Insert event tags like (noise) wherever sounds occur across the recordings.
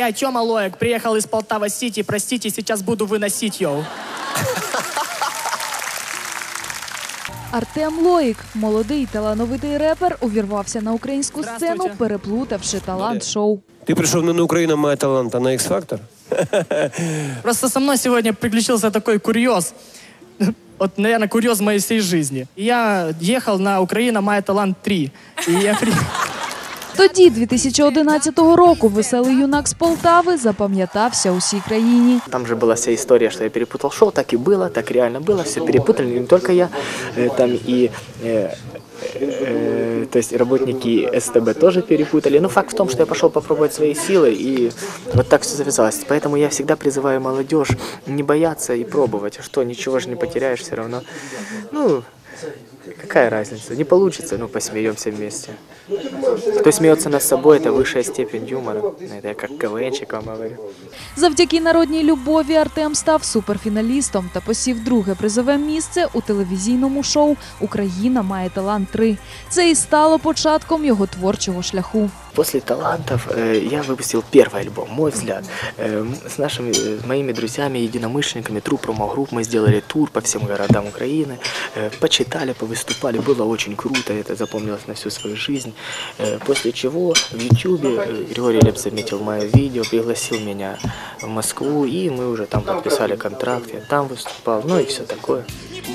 Я Тёма Лоек, приехал из Полтава-Сити. Простите, сейчас буду выносить йоу. Артем Лоїк, молодий талановитий репер, увірвався на українську сцену, переплутавши талант шоу. Ти прийшов не на Україну має талант, а на X-Factor? (laughs) Просто со мной сегодня приключился такой курьез. Вот, наверное, курьез моей всей жизни. Я ехал на Украина Мая Талант 3. И я при... Тоді, 2011 року, веселий юнак з Полтави запам'ятався усій країні. Там же была вся история, что я перепутал шоу, так и было, так реально было, все перепутали, не только я, э, там и э, э, то есть работники СТБ тоже перепутали. Но факт в том, что я пошел попробовать свои силы, и вот так все завязалось. Поэтому я всегда призываю молодежь не бояться и пробовать. А что, ничего же не потеряешь все равно. Ну, какая разница? Не получится, ну, посмеемся вместе. Кто смеется над собой, это высшая степень юмора. Это я как КВНчик вам говорю. Завдяки народній любові Артем став суперфіналістом та посів друге призове місце у телевізійному шоу Україна має талант 3 Це і стало початком його творчого шляху. После талантов э, я выпустил первый альбом «Мой взгляд». Э, м- с нашими, э, моими друзьями, единомышленниками, труп промо-групп мы сделали тур по всем городам Украины, э, почитали, повыступали, было очень круто, это запомнилось на всю свою жизнь. Э, после чего в Ютубе э, Григорий Лепс заметил мое видео, пригласил меня в Москву, и мы уже там подписали контракт, я там выступал, ну и все такое.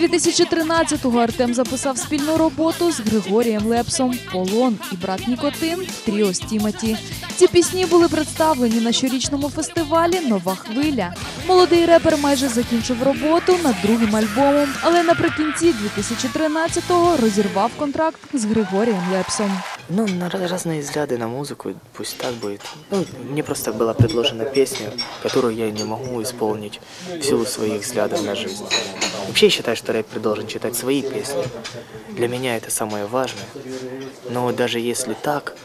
2013-го Артем записав спільну роботу з Григорієм Лепсом Полон і брат Нікотин Тріо з Тімоті. Ці пісні були представлені на щорічному фестивалі Нова хвиля. Молодий репер майже закінчив роботу над другим альбомом, але наприкінці 2013-го розірвав контракт з Григорієм Лепсом. Ну, на раз- разные взгляды на музыку, пусть так будет. Ну, мне просто была предложена песня, которую я не могу исполнить в силу своих взглядов на жизнь. Вообще я считаю, что рэпер должен читать свои песни. Для меня это самое важное. Но даже если так,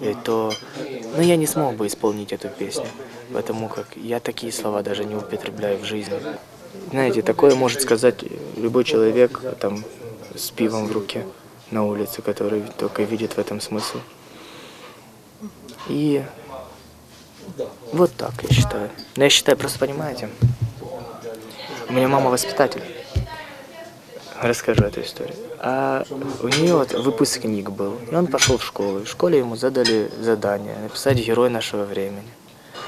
э, то ну, я не смог бы исполнить эту песню, потому как я такие слова даже не употребляю в жизни. Знаете, такое может сказать любой человек там с пивом в руке на улице, который только видит в этом смысл. И вот так я считаю. Но я считаю, просто понимаете, у меня мама воспитатель. Расскажу эту историю. А у нее вот выпускник был, и он пошел в школу. В школе ему задали задание написать герой нашего времени.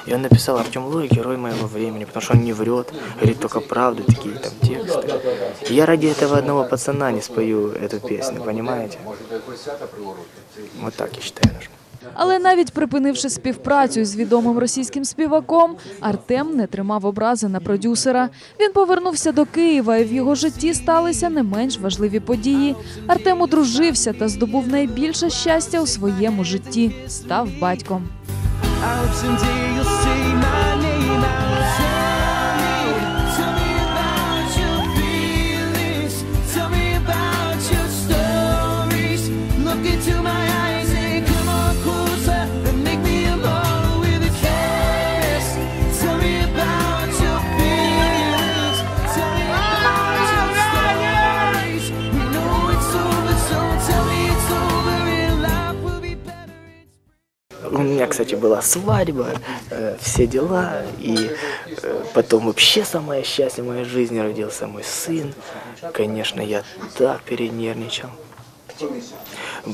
И он написал Артем Лой, герой моего времени, потому что он не врет, говорит только правду, такие там тексты. И я ради этого одного пацана не спою эту песню, понимаете? Вот так я считаю нужно. Але навіть припинивши співпрацю з відомим російським співаком, Артем не тримав образи на продюсера. Він повернувся до Києва, і в його житті сталися не менш важливі події. Артем одружився та здобув найбільше щастя у своєму житті. Став батьком. absentee, you'll see my name. У меня, кстати, была свадьба, э, все дела, и э, потом вообще самое счастье в моей жизни родился мой сын. Конечно, я так перенервничал.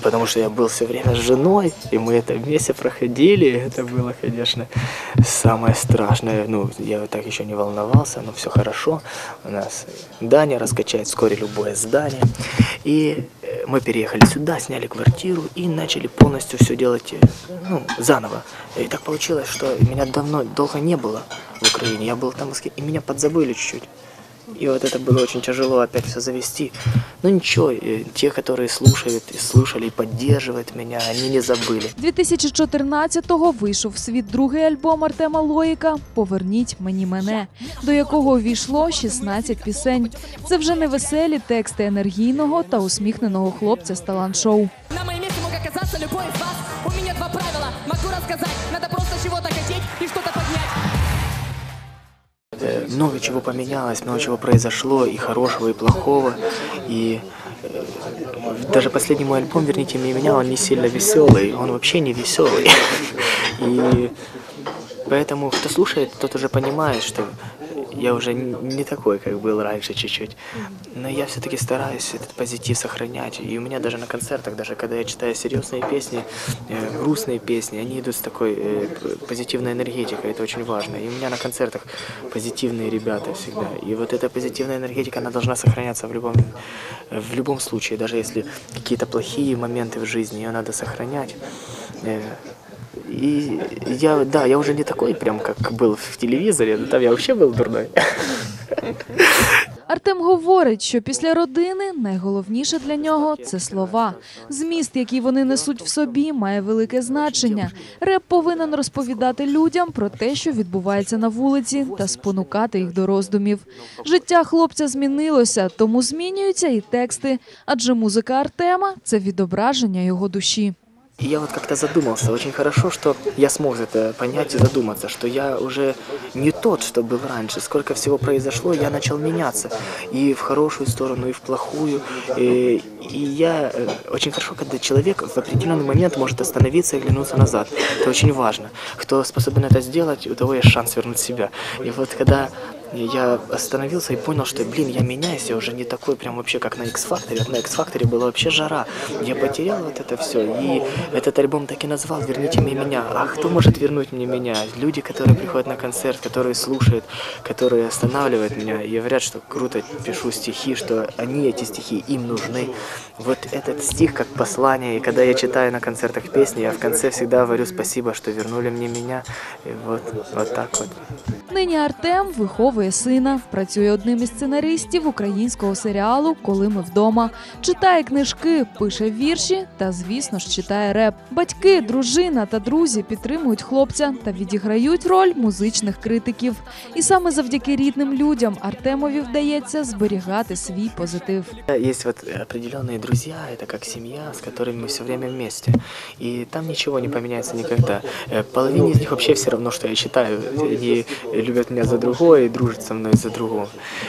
Потому что я был все время с женой, и мы это вместе проходили. Это было, конечно, самое страшное. Ну, я так еще не волновался, но все хорошо. У нас Даня раскачает вскоре любое здание. И мы переехали сюда, сняли квартиру и начали полностью все делать э, ну, заново. И так получилось, что меня давно, долго не было в Украине. Я был там, и меня подзабыли чуть-чуть. И вот это было очень тяжело опять все завести. Но ничего, э, те, которые слушают, и слушали и поддерживают меня, они не забыли. 2014-го вийшов в світ другий альбом Артема Лоїка Поверніть мені мене, до якого увійшло 16 пісень. Це вже не веселі тексти енергійного та усміхненого хлопця з талант-шоу. На моем месте мог оказаться любой из вас. У меня два правила. Могу рассказать, надо просто чего-то хотеть и что-то поднять. Э, Много чего поменялось, много чего произошло, и хорошего, и плохого. И э, даже последний мой альбом «Верните мне меня», он не сильно веселый, он вообще не веселый. (laughs) И Поэтому кто слушает, тот уже понимает, что я уже не такой, как был раньше чуть-чуть. Но я все-таки стараюсь этот позитив сохранять. И у меня даже на концертах, даже когда я читаю серьезные песни, э, грустные песни, они идут с такой э, позитивной энергетикой. Это очень важно. И у меня на концертах позитивные ребята всегда. И вот эта позитивная энергетика, она должна сохраняться в любом, в любом случае. Даже если какие-то плохие моменты в жизни, ее надо сохранять. Э, и я, да, я уже не такой, прям как был в телевизоре, там я вообще был дурной. Артем говорить, що після родини найголовніше для нього це слова. Зміст, який вони несуть в собі, має велике значення. Реп повинен розповідати людям про те, що відбувається на вулиці, та спонукати їх до роздумів. Життя хлопця змінилося, тому змінюються і тексти. Адже музика Артема це відображення його душі. И я вот как-то задумался, очень хорошо, что я смог это понять и задуматься, что я уже не тот, что был раньше. Сколько всего произошло, я начал меняться. И в хорошую сторону, и в плохую. И, и я... э, Очень хорошо, когда человек в определенный момент может остановиться и оглянуться назад. Это очень важно. Кто способен это сделать, у того есть шанс вернуть себя. И вот когда я остановился и понял, что, блин, я меняюсь, я уже не такой прям вообще, как на X-Factor. На X-Factor была вообще жара. Я потерял вот это все. И этот альбом так и назвал «Верните мне меня». А кто может вернуть мне меня? Люди, которые приходят на концерт, которые слушают, которые останавливают меня и говорят, что круто пишу стихи, что они, эти стихи, им нужны. Вот этот стих как послание. И когда я читаю на концертах песни, я в конце всегда говорю спасибо, что вернули мне меня. И вот, вот так вот. Нині Артем виховує сина, працює одним із сценаристів українського серіалу Коли ми вдома. Читає книжки, пише вірші та, звісно ж, читає реп. Батьки, дружина та друзі підтримують хлопця та відіграють роль музичних критиків. І саме завдяки рідним людям Артемові вдається зберігати свій позитив. Есть вот определенные друзья, это как семья, с которыми мы все время вместе. И там ничего не поменяется никогда. Э, Половине из них вообще все равно, что я читаю. Они любят меня за другое и дружат со мной за другого.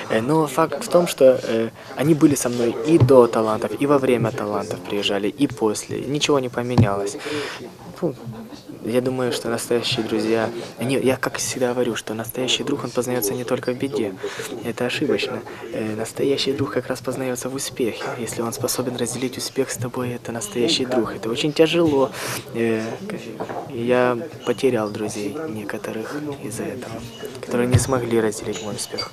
Э, Но факт в том, что э, они были со мной и до талантов, и во время талантов приезжали, и после. Ничего не поменялось. Я думаю, что настоящие друзья, они, я как всегда говорю, что настоящий друг, он познается не только в беде. Это ошибочно. Э, Настоящий друг как раз познается в успехе. Если он способен разделить успех с тобой, это настоящий друг. Это очень тяжело. Я потерял друзей некоторых из-за этого, которые не смогли разделить мой успех.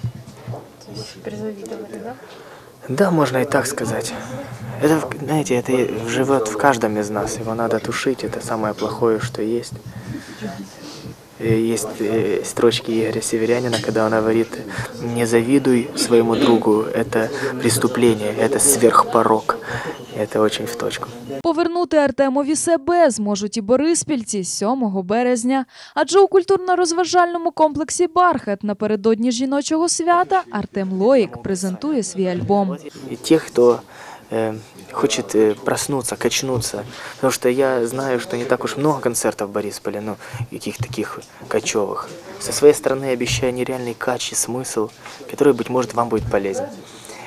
Да, можно и так сказать. Это, в- знаете, это живет в каждом из нас. Его надо тушить. Это самое плохое, что есть. Э, Есть э, строчки Игоря Северянина, когда он говорит, не завидуй своему другу, это преступление, это сверхпорок. Это очень в точку. Повернути Артемові себе зможуть і бориспільці 7 березня. Адже у культурно-розважальному комплексі Бархат напередодні жіночого свята Артем Лоїк презентує свій альбом. И тех, кто э, хочет э, проснуться, качнуться. Потому что я знаю, что не так уж много концертов в Борисполе, ну, каких таких кочевых. Со своей стороны обещаю нереальный кач и смысл, который, быть может, вам будет полезен.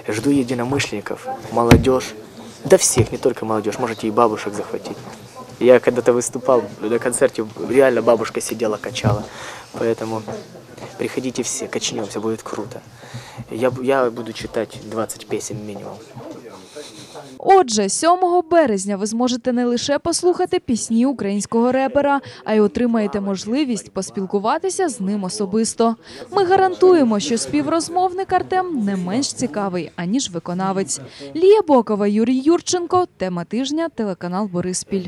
Жду единомышленников, молодежь, да всех, не только молодежь, можете и бабушек захватить. Я когда-то выступал на концерте, реально бабушка сидела, качала. Поэтому приходите все, качнемся, будет круто. Я, я буду читать 20 песен минимум. Отже, 7 березня ви зможете не лише послухати пісні українського репера, а й отримаєте можливість поспілкуватися з ним особисто. Ми гарантуємо, що співрозмовник Артем не менш цікавий аніж виконавець. Лія Бокова, Юрій Юрченко. Тема тижня, телеканал Бориспіль.